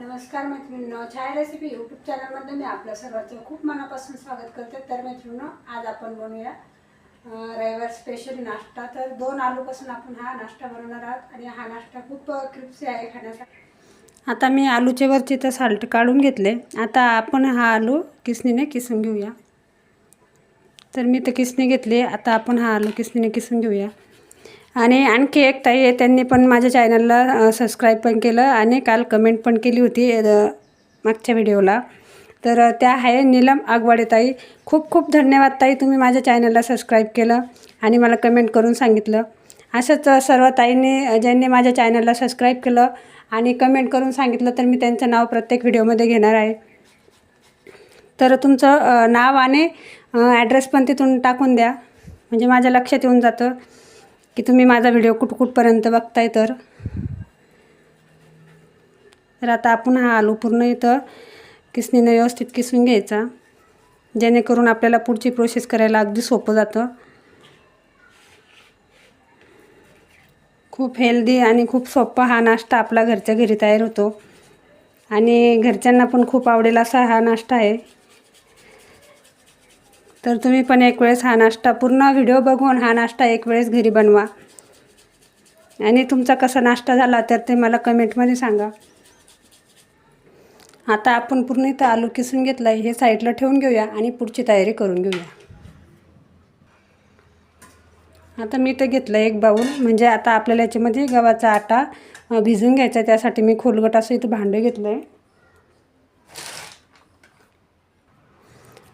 नमस्कार मैत्रिणींनो छाया recipe YouTube चॅनलमध्ये मी आपल्या सर्वांचं खूप मनापासून स्वागत करते. तर मैत्रिणींनो आज आपण बनवूया रविवार स्पेशल नाश्ता. तर दोन आलूपासून आपण हा नाश्ता बनवणार आहोत आणि हा नाश्ता खूप क्रिप्सी आहे खाण्यासाठी. आता मी आलूचे वरचे तर साल्ट काढून घेतले. आता आपण हा आलू किसणीने किसून घेऊया. तर मी तर किसणी घेतली. आता आपण हा आलू किसणीने किसून घेऊया. आणि आणखी एक ताई आहे त्यांनी पण माझ्या चॅनलला सबस्क्राईब पण केलं आणि काल कमेंट पण केली होती मागच्या व्हिडिओला तर त्या आहे नीलम आगवाडे ताई. खूप खूप धन्यवाद ताई तुम्ही माझ्या चॅनलला सबस्क्राईब केलं आणि मला कमेंट करून सांगितलं. असंच सर्व ताईंनी ज्यांनी माझ्या चॅनलला सबस्क्राईब केलं आणि कमेंट करून सांगितलं तर मी त्यांचं नाव प्रत्येक व्हिडिओमध्ये घेणार आहे. तर तुमचं नाव आणि ॲड्रेस पण तिथून टाकून द्या. म्हणजे माझ्या लक्षात येऊन जातं. की तुम्ही माझा व्हिडिओ कुठ कुठपर्यंत बघताय तर. तर आता आपण हा आलू पूर्ण इथं. किसणीनं व्यवस्थित किसून घ्यायचा. जेणेकरून आपल्याला पुढची प्रोसेस करायला अगदी सोपं जातं. खूप हेल्दी आणि खूप सोपा हा नाश्ता आपला घरच्या घरी तयार होतो. आणि घरच्यांना पण खूप आवडेल असा हा नाश्ता आहे. तर तुम्ही पण एक वेळेस हा नाश्ता पूर्ण व्हिडिओ बघून हा नाश्ता एक वेळेस घरी बनवा. आणि तुमचा कसा नाश्ता झाला तर ते मला कमेंटमध्ये सांगा. आता आपण पूर्ण इथं आलू किसून घेतलं आहे हे साईडला ठेवून घेऊया आणि पुढची तयारी करून घेऊया. आता मी तर घेतलं एक बाऊल म्हणजे आता आपल्याला याच्यामध्ये गव्हाचा आटा भिजून घ्यायचा आहे त्यासाठी मी खोलगट असं इथं भांडं घेतलं आहे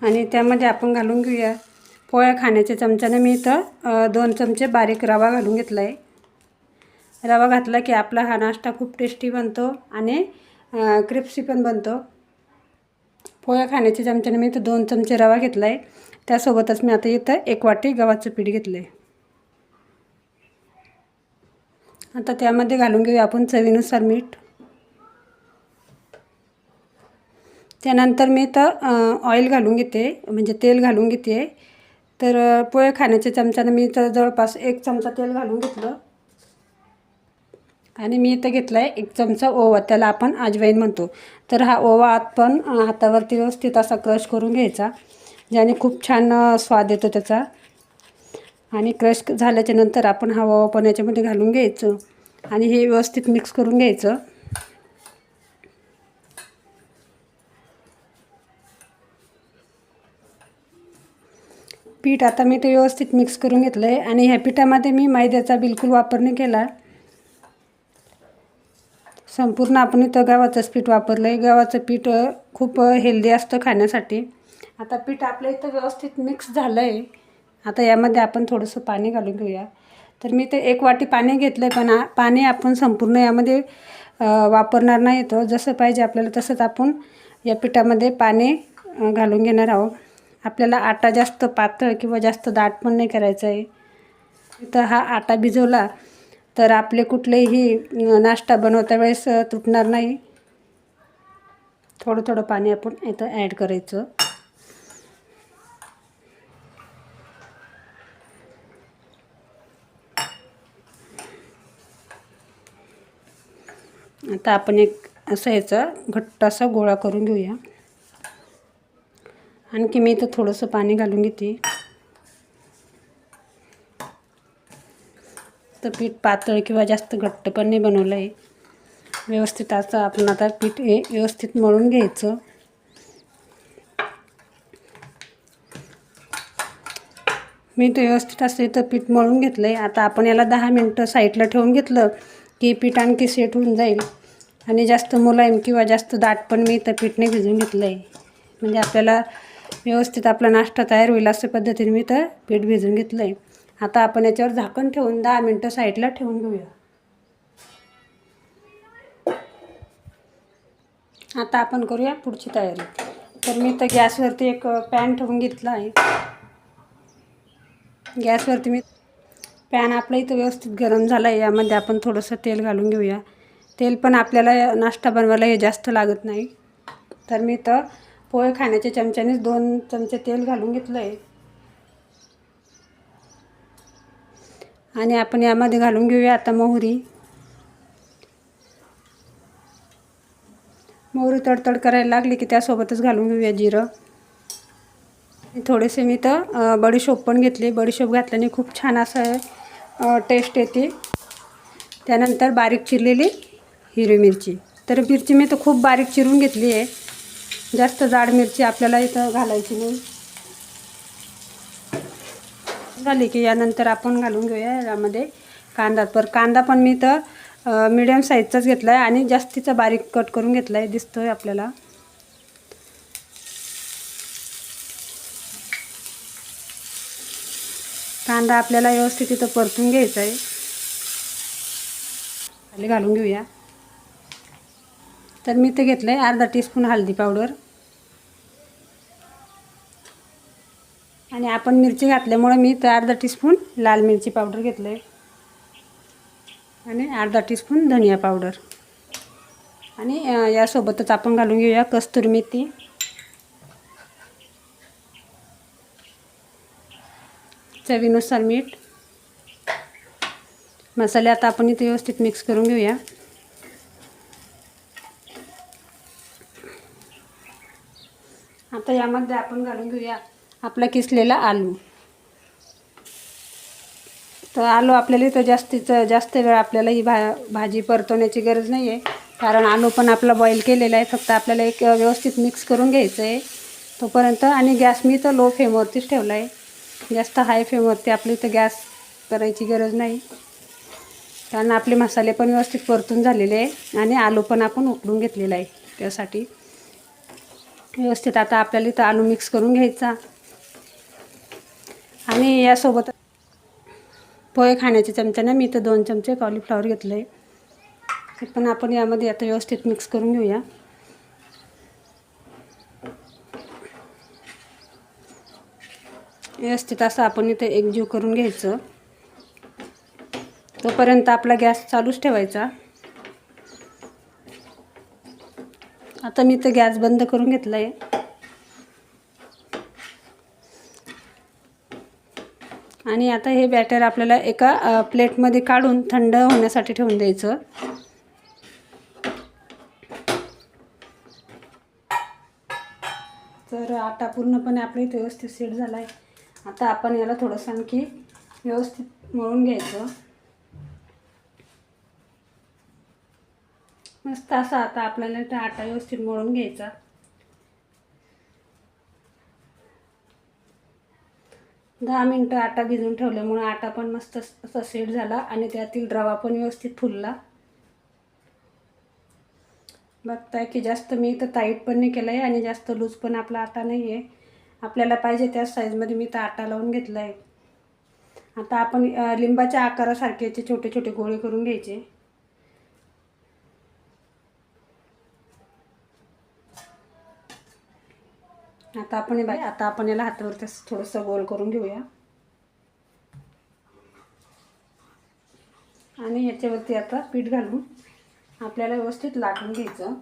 आणि त्यामध्ये आपण घालून घेऊया. पोळ्या खाण्याच्या चमच्याने मी इथं दोन चमचे बारीक रवा घालून घेतला आहे रवा घातला की आपला हा नाश्ता खूप टेस्टी बनतो आणि क्रिप्सी पण बनतो. पोळ्या खाण्याच्या चमच्याने मी इथं दोन चमचे रवा घेतला आहे त्यासोबतच मी आता इथं एक वाटी गव्हाचं पीठ घेतलं आहे आता त्यामध्ये घालून घेऊया आपण चवीनुसार मीठ. त्यानंतर मी तर ऑइल घालून घेते म्हणजे तेल घालून घेते. तर पोहे खाण्याच्या चमच्यानं मी तर जवळपास एक चमचा तेल घालून घेतलं. आणि मी इथं घेतला आहे एक चमचा ओवा त्याला आपण अजवाईन म्हणतो. तर हा ओवा आत पण हातावरती व्यवस्थित असा क्रश करून घ्यायचा ज्याने खूप छान स्वाद येतो त्याचा. आणि क्रश झाल्याच्यानंतर आपण हा ओवा पण याच्यामध्ये घालून घ्यायचं. आणि हे व्यवस्थित मिक्स करून घ्यायचं. पीठ आता मी ते व्यवस्थित मिक्स करून घेतलं आहे आणि ह्या पिठामध्ये मी मैद्याचा बिलकुल वापर नाही केला. संपूर्ण आपण इथं गव्हाचंच पीठ वापरलं आहे गव्हाचं पीठ खूप हेल्दी असतं खाण्यासाठी. आता पीठ आपलं इथं व्यवस्थित मिक्स झालं आहे आता यामध्ये आपण थोडंसं पाणी घालून घेऊया. तर मी ते एक वाटी पाणी घेतलं आहे पण पाणी आपण संपूर्ण यामध्ये वापरणार नाही. येतो जसं पाहिजे आपल्याला तसंच आपण या पिठामध्ये पाणी घालून घेणार आहोत. आपल्याला आटा जास्त पातळ किंवा जास्त दाट पण नाही करायचं आहे. तर हा आटा भिजवला तर आपले कुठलेही नाश्ता बनवता वेळेस तुटणार नाही. थोडं थोडं पाणी आपण इथं ॲड करायचं. आता आपण एक असं याचा घट्ट असा गोळा करून घेऊया. आणखी मी इथं थोडंसं पाणी घालून घेते. तर पीठ पातळ किंवा जास्त घट्ट पण नाही बनवलं आहे. व्यवस्थित असं आपण आता पीठ हे व्यवस्थित मळून घ्यायचं. मी ते व्यवस्थित असते तर पीठ मळून घेतलं आहे आता आपण याला दहा मिनटं साईडला ठेवून घेतलं की पीठ आणखी सेट होऊन जाईल. आणि जास्त मुलायम किंवा जास्त दाट पण मी इथं पीठ नाही भिजून घेतलं आहे म्हणजे आपल्याला व्यवस्थित आपला नाश्ता तयार होईल अशा पद्धतीने मी तर पीठ भिजून घेतलं आहे आता आपण याच्यावर झाकण ठेवून दहा मिनटं साईडला ठेवून घेऊया. आता आपण करूया पुढची तयारी. तर मी तर गॅसवरती एक पॅन ठेवून घेतला आहे. गॅसवरती मी पॅन आपला इथं व्यवस्थित गरम झाला आहे यामध्ये आपण थोडंसं तेल घालून घेऊया. तेल पण आपल्याला नाश्ता बनवायला हे जास्त लागत नाही. तर मी तर पोहे खाण्याच्या चमच्यानेच दोन चमचे तेल घालून घेतलं आहे आणि आपण यामध्ये घालून घेऊया आता मोहरी. मोहरी तडतड करायला लागली की त्यासोबतच घालून घेऊया जिरं. थोडेसे मी तर बडीशोप पण घेतली. बडीशोप घातल्याने खूप छान असं टेस्ट येते. त्यानंतर बारीक चिरलेली हिरवी मिरची. तर मिरची मी तर खूप बारीक चिरून घेतली आहे. जास्त जाड मिरची आपल्याला इथं घालायची नाही. झाली की यानंतर आपण घालून घेऊया यामध्ये कांदा. पर कांदा पण मी तर मिडियम साईजचाच घेतला आहे आणि जास्तीचा बारीक कट करून घेतला आहे दिसतो आहे आपल्याला. कांदा आपल्याला व्यवस्थित इथं परतून घ्यायचा आहे खाली घालून घेऊया. तर मी ते घेतलं आहे अर्धा टीस्पून हळदी पावडर. आणि आपण मिरची घातल्यामुळे मी तर अर्धा टीस्पून लाल मिरची पावडर घेतलं आहे आणि अर्धा टीस्पून धनिया पावडर आणि यासोबतच आपण घालून घेऊया कस्तुरी मेथी. चवीनुसार मीठ. मसाले आता आपण इथे व्यवस्थित मिक्स करून घेऊया. आता यामध्ये आपण घालून घेऊया आपला किसलेला आलू. तर आलू आपल्याला इथं जास्तीचं जास्त वेळ आपल्याला ही भा भाजी परतवण्याची गरज नाही आहे कारण आलू पण आपला बॉईल केलेला आहे. फक्त आपल्याला एक व्यवस्थित मिक्स करून घ्यायचं आहे तोपर्यंत आणि गॅस मी तर लो फ्लेमवरतीच ठेवला आहे जास्त हाय फ्लेमवरती आपली इथं गॅस करायची गरज नाही. कारण आपले मसाले पण व्यवस्थित परतून झालेले आहे. आणि आलू पण आपण उकडून घेतलेला आहे. त्यासाठी व्यवस्थित आता आपल्याला इथं आलू मिक्स करून घ्यायचा. आणि यासोबत पोहे खाण्याच्या चमच्यानं मी इथं दोन चमचे कॉलीफ्लॉवर घेतलं आहे ते पण आपण यामध्ये आता व्यवस्थित मिक्स करून घेऊया. व्यवस्थित असं आपण इथे एकजीव करून घ्यायचं. तोपर्यंत आपला गॅस चालूच ठेवायचा. आता मी तर गॅस बंद करून घेतला आहे आणि आता हे बॅटर आपल्याला एका प्लेटमध्ये काढून थंड होण्यासाठी ठेवून द्यायचं. तर आटा पूर्णपणे आपल्या इथे व्यवस्थित सेट झाला आहे आता आपण याला थोडंसं आणखी व्यवस्थित मळून घ्यायचं. मस्त असा आता आपल्याला त्या आटा व्यवस्थित मळून घ्यायचा. दहा मिनटं आटा भिजवून ठेवल्यामुळे आटा पण मस्त असा सेट झाला आणि त्यातील रवा पण व्यवस्थित फुलला. बघताय की जास्त मी इथं टाईट पण नाही केलं आहे आणि जास्त लूज पण आपला आटा नाही आहे आपल्याला पाहिजे त्याच साईजमध्ये मी तर आटा लावून घेतला आहे आता आपण लिंबाच्या आकारासारखे याचे छोटे छोटे गोळे करून घ्यायचे. आता आपण हे बाय आता आपण याला हातावरती थोडंसं गोल करून घेऊया. आणि याच्यावरती आता पीठ घालून आपल्याला व्यवस्थित लाटून घ्यायचं.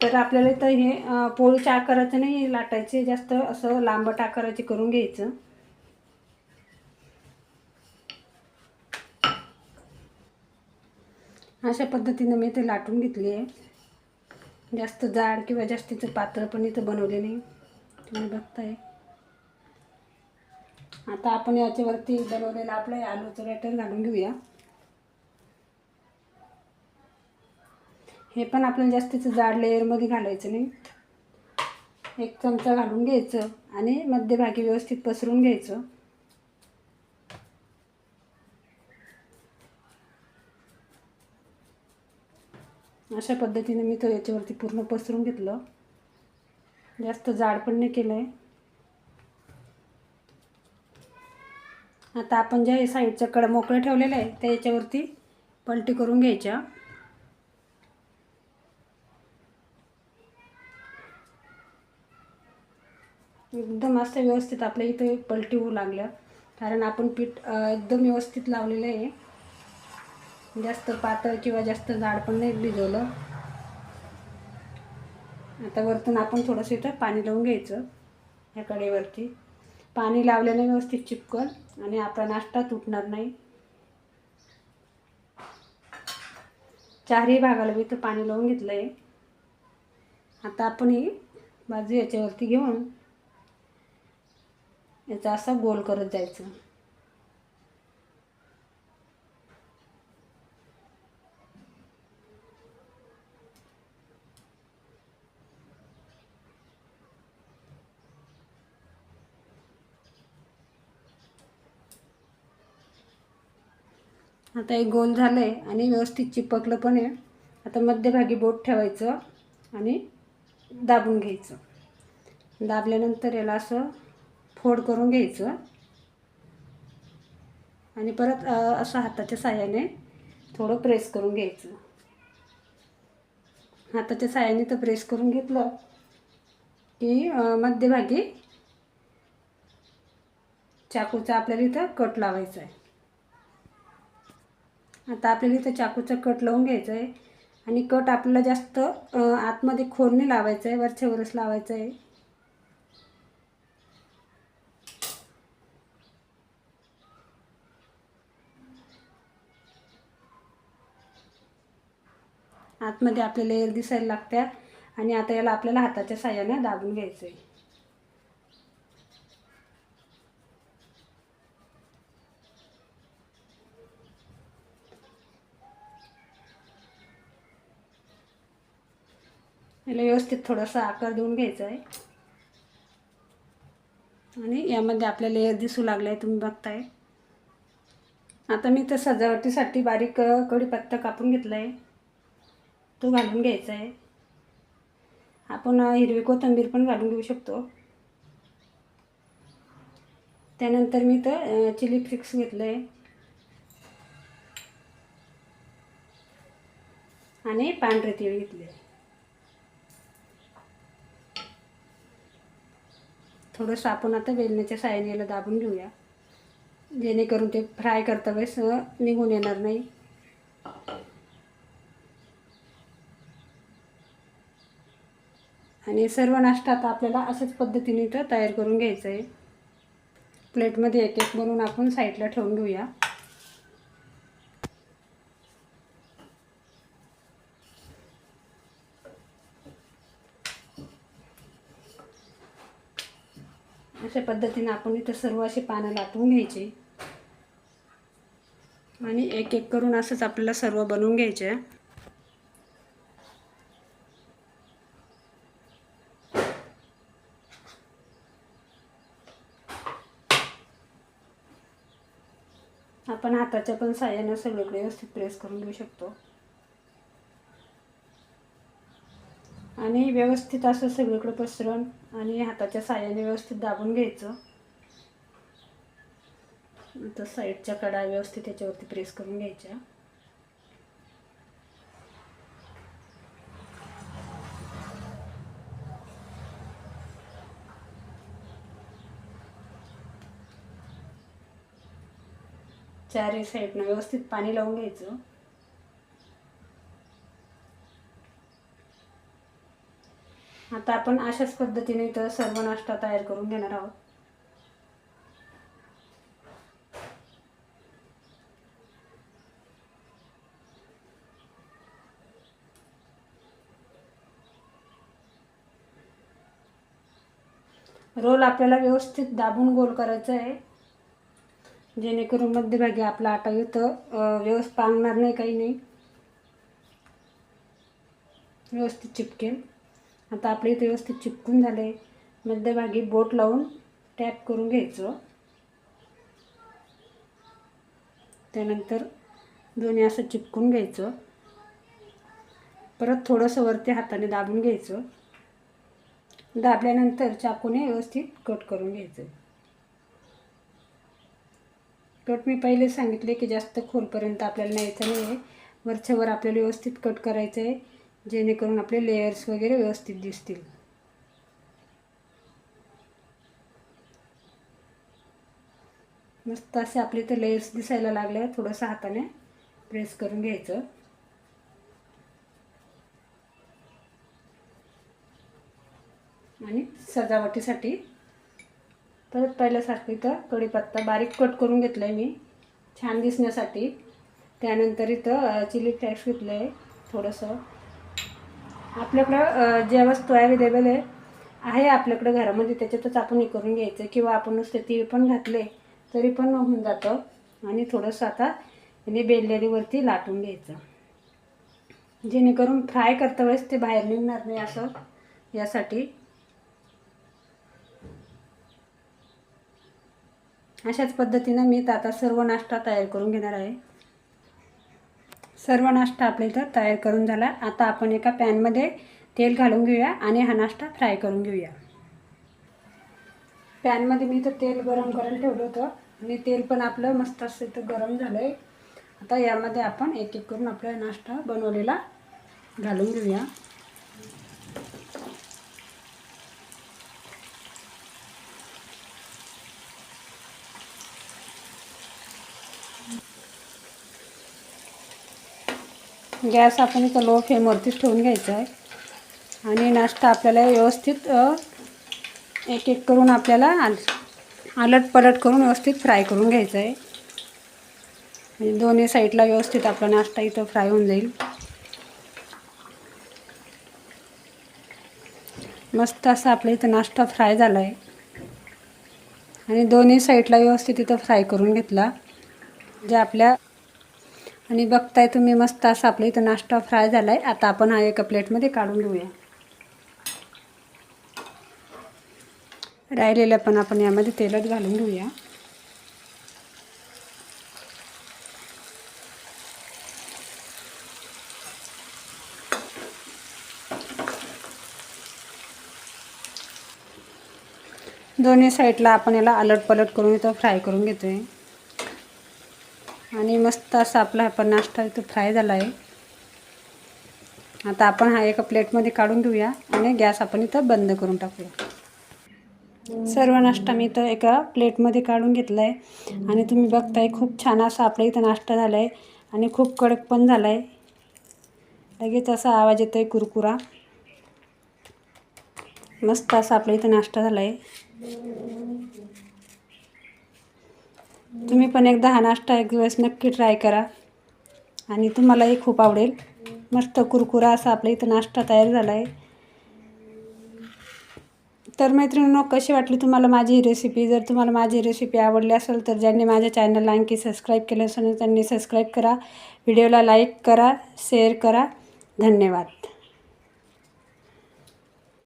तर आपल्याला तर हे पोळीच्या आकाराचं नाही लाटायचे जास्त असं लांबट आकाराचे करून घ्यायचं. अशा पद्धतीनं मी ते लाटून घेतली आहे. जास्त जाड किंवा जास्तीचं पात्र पण इथं बनवले नाही. तुम्ही बघताय. आता आपण याच्यावरती बनवलेलं आपलं आलूचं बॅटर घालून घेऊया. हे पण आपल्याला जास्तीचं जाड लेअरमध्ये घालायचं नाही. एक चमचा घालून घ्यायचं आणि मध्यभागी व्यवस्थित पसरून घ्यायचं. अशा पद्धतीने मी तो याच्यावरती पूर्ण पसरून घेतलं. जास्त जाड पण नाही केलं आहे आता आपण ज्या साईडच्या कडा मोकळं ठेवलेलं आहे त्या याच्यावरती पलटी करून घ्यायच्या. एकदम असं व्यवस्थित आपल्या इथे पलटी होऊ लागल्या. कारण आपण पीठ एकदम व्यवस्थित लावलेलं आहे. जास्त पातळ किंवा जास्त जाड पण नाही भिजवलं. आता वरतून आपण थोडंसं इथं पाणी लावून घ्यायचं ह्या कडेवरती पाणी लावल्याने व्यवस्थित चिपकल आणि आपला नाश्ता तुटणार नाही. चारही भागाला मी तर पाणी लावून घेतलं आहे आता आपण ही बाजू याच्यावरती घेऊन याचा असा गोल करत जायचं. आता एक गोल झालं आहे आणि व्यवस्थित चिपकलं पण आहे. आता मध्यभागी बोट ठेवायचं आणि दाबून घ्यायचं. दाबल्यानंतर याला असं फोड करून घ्यायचं. आणि परत असं हाताच्या साह्याने थोडं प्रेस करून घ्यायचं. हाताच्या साह्याने तर प्रेस करून घेतलं की मध्यभागी चाकूचा आपल्याला इथं कट लावायचा आहे. आता आपल्याला इथं चाकूचा कट लावून घ्यायचा आहे आणि कट आपल्याला जास्त आतमध्ये खोल लावायचं आहे वरच्यावरच लावायचं आहे आतमध्ये आपल्याला लेअर दिसायला लागत्या. आणि आता याला आपल्याला हाताच्या साह्याने दाबून घ्यायचं आहे याला व्यवस्थित थोडासा आकार देऊन घ्यायचा आहे. आणि यामध्ये आपल्या लेअर दिसू लागलं आहे तुम्ही बघताय. आता मी तर सजावटीसाठी बारीक कढीपत्ता कापून घेतला आहे तो घालून घ्यायचा आहे. आपण हिरवी कोथिंबीर पण घालून घेऊ शकतो. त्यानंतर मी तर चिली फ्लिक्स घेतलं आहे आणि पांढरे तीळ घेतले. थोडंसं आपण आता वेलण्याच्या साह्याने याला दाबून घेऊया. जेणेकरून ते फ्राय करता वेळेस निघून येणार नाही. आणि सर्व नाश्ता आता आपल्याला अशाच पद्धतीने इथं तयार करून घ्यायचं आहे. प्लेटमध्ये एक एक बनवून आपण साईडला ठेवून घेऊया. अशा पद्धतीनं आपण इथं सर्व अशी पानं लाटून घ्यायची. आणि एक एक करून असंच आपल्याला सर्व बनवून घ्यायचे आहे आपण हाताच्या पण साह्यानं सगळीकडे व्यवस्थित प्रेस करून घेऊ शकतो. आणि व्यवस्थित असं सगळीकडं पसरून आणि हाताच्या साह्याने व्यवस्थित दाबून घ्यायचं. तर साईडच्या कडा व्यवस्थित त्याच्यावरती प्रेस करून घ्यायच्या. चारही साईडनं व्यवस्थित पाणी लावून घ्यायचं. आता आपण अशाच पद्धतीने इथं सर्व नाश्ता तयार करून घेणार आहोत. रोल आपल्याला व्यवस्थित दाबून गोल करायचा आहे. जेणेकरून मध्यभागी आपला आटा इथं व्यवस्थित पांगणार नाही काही नाही. व्यवस्थित चिपकेल. आता आपले इथे व्यवस्थित चिपकून झाले. मध्यभागी बोट लावून टॅप करून घ्यायचं. त्यानंतर दोन्ही असं चिपकून घ्यायचं. परत थोडंसं वरती हाताने दाबून घ्यायचं. दाबल्यानंतर चाकूने व्यवस्थित कट करून घ्यायचं. कट मी पहिले सांगितले की जास्त खोलपर्यंत आपल्याला न्यायचं नाही आहे वरच्यावर आपल्याला व्यवस्थित कट करायचं आहे जेणेकरून आपले लेयर्स वगैरे व्यवस्थित दिसतील. मस्त असे आपले ते लेयर्स दिसायला लागले थोडंसं हाताने प्रेस करून घ्यायचं. आणि सजावटीसाठी. परत पहिल्यासारखं इथं कढीपत्ता बारीक कट करून घेतला आहे मी. छान दिसण्यासाठी. त्यानंतर इथं चिली फ्लॅक्स घेतलं आहे थोडंसं आपल्याकडं ज्या वस्तू अवेलेबल आहे आहे आपल्याकडं घरामध्ये म्हणजे त्याच्यातच आपण हे करून घ्यायचं. किंवा आपण नुसते तीळ पण घातले तरी पण होऊन जातं. आणि थोडंसं आता याने बेललेलीवरती लाटून घ्यायचं. जेणेकरून फ्राय करता वेळेस ते बाहेर निघणार नाही असं यासाठी. अशाच पद्धतीनं मी तर आता सर्व नाश्ता तयार करून घेणार आहे. सर्व नाश्ता आपल्या इथं तयार करून झाला. आता आपण एका पॅनमध्ये तेल घालून घेऊया आणि हा नाश्ता फ्राय करून घेऊया. पॅनमध्ये मी इथं तेल गरम करायला ठेवलं होतं आणि तेल पण आपलं मस्त असं इथं गरम झालं आहे आता यामध्ये आपण एक एक करून आपला नाश्ता बनवलेला घालून घेऊया. गॅस आपण इथं लो फ्लेमवरतीच ठेवून घ्यायचा आहे. आणि नाश्ता आपल्याला व्यवस्थित एक एक करून आपल्याला आल आलट पलट करून व्यवस्थित फ्राय करून घ्यायचं आहे. म्हणजे दोन्ही साईडला व्यवस्थित आपला नाश्ता इथं फ्राय होऊन जाईल. मस्त असा आपल्या इथं नाश्ता फ्राय झाला आहे. आणि दोन्ही साईडला व्यवस्थित इथं फ्राय करून घेतला. जे आपल्या आणि बघताय तुम्ही मस्त असा आपल्या इथं नाश्ता फ्राय झाला आहे आता आपण हा एका प्लेटमध्ये काढून घेऊया. राहिलेलं पण आपण यामध्ये तेलच घालून घेऊया. दोन्ही साईडला आपण याला अलट पलट करून इथं फ्राय करून घेतो आहे आणि मस्त असा आपला पण नाश्ता इथं फ्राय झाला आहे. आता आपण हा एका प्लेटमध्ये काढून घेऊया आणि गॅस आपण इथं बंद करून टाकूया. सर्व नाश्ता मी इथं एका प्लेटमध्ये काढून घेतला आहे. आणि तुम्ही बघताय खूप छान असा आपल्या इथं नाश्ता झाला आहे आणि खूप कडक पण झाला आहे लगेच असा आवाज येतो आहे कुरकुरा. मस्त असा आपल्या इथं नाश्ता झाला आहे तुम्ही पण एकदा हा नाश्ता एक दिवस नक्की ट्राय करा. आणि तुम्हालाही खूप आवडेल. मस्त कुरकुरा असा आपल्या इथं नाश्ता तयार झाला आहे तर मैत्रिणींनो कशी वाटली तुम्हाला माझी ही रेसिपी जर तुम्हाला माझी रेसिपी आवडली असेल तर ज्यांनी माझ्या चॅनलला आणखी सबस्क्राईब केलं असेल त्यांनी सबस्क्राईब करा. व्हिडिओला लाईक करा शेअर करा. धन्यवाद.